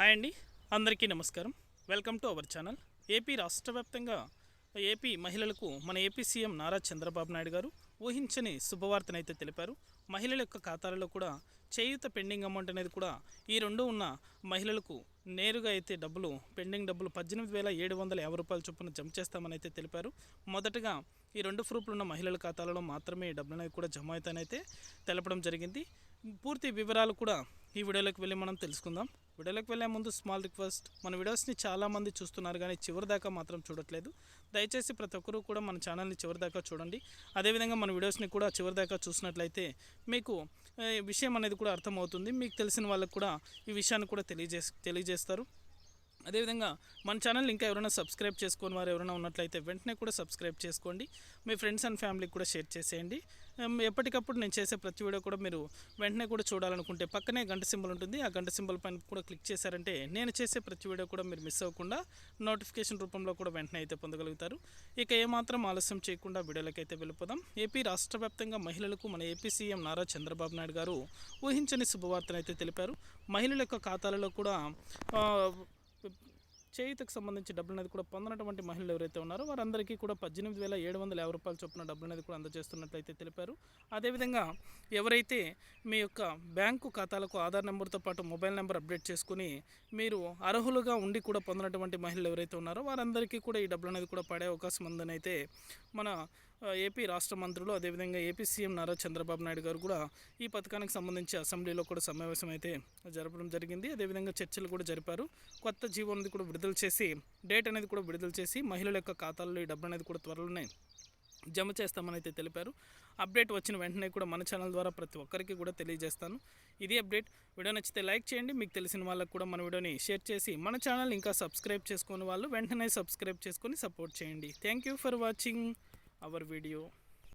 Hi అండి అందరికీ నమస్కారం. Welcome to our channel. AP రాష్ట్ర వ్యాప్తంగా ఏపీ మహిళలకు మన ఏపీ సీఎం నారా చంద్రబాబు నాయుడు గారు ఊహించని శుభవార్తనైతే తెలిపారు. మహిళల యొక్క ఖాతాలలో కూడా చేయూత పెండింగ్ అమౌంట్ అనేది కూడా ఈ రెండు ఉన్న మహిళలకు నేరుగా అయితే డబ్బులు పెండింగ్ డబ్బులు పద్దెనిమిది వేల ఏడు వందల యాభై రూపాయల చొప్పున జమ చేస్తామని అయితే తెలిపారు. మొదటగా ఈ రెండు ప్రూఫ్లు ఉన్న మహిళల ఖాతాలలో మాత్రమే డబ్బులు అనేవి కూడా జమ అవుతానైతే తెలపడం జరిగింది. పూర్తి వివరాలు కూడా ఈ వీడియోలోకి వెళ్ళి మనం తెలుసుకుందాం. వీడియోలోకి వెళ్ళే ముందు స్మాల్ రిక్వెస్ట్ మన వీడియోస్ని చాలామంది చూస్తున్నారు కానీ చివరి దాకా మాత్రం చూడట్లేదు. దయచేసి ప్రతి ఒక్కరూ కూడా మన ఛానల్ని చివరి దాకా చూడండి. అదేవిధంగా మన వీడియోస్ని కూడా చివరి దాకా చూసినట్లయితే మీకు విషయం అనేది కూడా అర్థమవుతుంది. మీకు తెలిసిన వాళ్ళకు కూడా ఈ విషయాన్ని కూడా తెలియజేసి తెలియజేస్తారు. అదేవిధంగా మన ఛానల్ ఇంకా ఎవరైనా సబ్స్క్రైబ్ చేసుకొని వారు ఎవరైనా ఉన్నట్లయితే వెంటనే కూడా సబ్స్క్రైబ్ చేసుకోండి. మీ ఫ్రెండ్స్ అండ్ ఫ్యామిలీకి కూడా షేర్ చేసేయండి. ఎప్పటికప్పుడు నేను చేసే ప్రతి వీడియో కూడా మీరు వెంటనే కూడా చూడాలనుకుంటే పక్కనే గంట సింబల్ ఉంటుంది. ఆ గంట సింబల్ పైన కూడా క్లిక్ చేశారంటే నేను చేసే ప్రతి వీడియో కూడా మీరు మిస్ అవ్వకుండా నోటిఫికేషన్ రూపంలో కూడా వెంటనే అయితే పొందగలుగుతారు. ఇక ఏమాత్రం ఆలస్యం చేయకుండా వీడియోలకైతే వెళ్ళిపోదాం. ఏపీ రాష్ట్ర వ్యాప్తంగా మహిళలకు మన ఏపీ సీఎం నారా చంద్రబాబు నాయుడు గారు ఊహించని శుభవార్తను అయితే తెలిపారు. మహిళల యొక్క ఖాతాలలో కూడా చేయుతకు సంబంధించి డబ్బులు అనేది కూడా పొందినటువంటి మహిళలు ఎవరైతే ఉన్నారో వారందరికీ కూడా పద్దెనిమిది వేల ఏడు వందల యాభై రూపాయల చొప్పున డబ్బులు అనేది కూడా అందజేస్తున్నట్లయితే తెలిపారు. అదేవిధంగా ఎవరైతే మీ యొక్క బ్యాంకు ఖాతాలకు ఆధార్ నెంబర్తో పాటు మొబైల్ నెంబర్ అప్డేట్ చేసుకుని మీరు అర్హులుగా ఉండి కూడా పొందినటువంటి మహిళలు ఎవరైతే ఉన్నారో వారందరికీ కూడా ఈ డబ్బులు అనేది కూడా పడే అవకాశం ఉందని అయితే మన ఏపీ రాష్ట్ర మంత్రులు అదేవిధంగా ఏపీ సీఎం నారా చంద్రబాబు నాయుడు గారు కూడా ఈ పథకానికి సంబంధించి అసెంబ్లీలో కూడా సమావేశం అయితే జరపడం జరిగింది. అదేవిధంగా చర్చలు కూడా జరిపారు. కొత్త జీవో అనేది కూడా విడుదల చేసి డేట్ అనేది కూడా విడుదల చేసి మహిళల యొక్క ఖాతాల్లో ఈ డబ్బు అనేది కూడా త్వరలోనే జమ చేస్తామని అయితే తెలిపారు. అప్డేట్ వచ్చిన వెంటనే కూడా మన ఛానల్ ద్వారా ప్రతి ఒక్కరికి కూడా తెలియజేస్తాను. ఇది అప్డేట్. వీడియో నచ్చితే లైక్ చేయండి. మీకు తెలిసిన వాళ్ళకు కూడా మన వీడియోని షేర్ చేసి మన ఛానల్ ఇంకా సబ్స్క్రైబ్ చేసుకుని వాళ్ళు వెంటనే సబ్స్క్రైబ్ చేసుకొని సపోర్ట్ చేయండి. Thank you for watching our video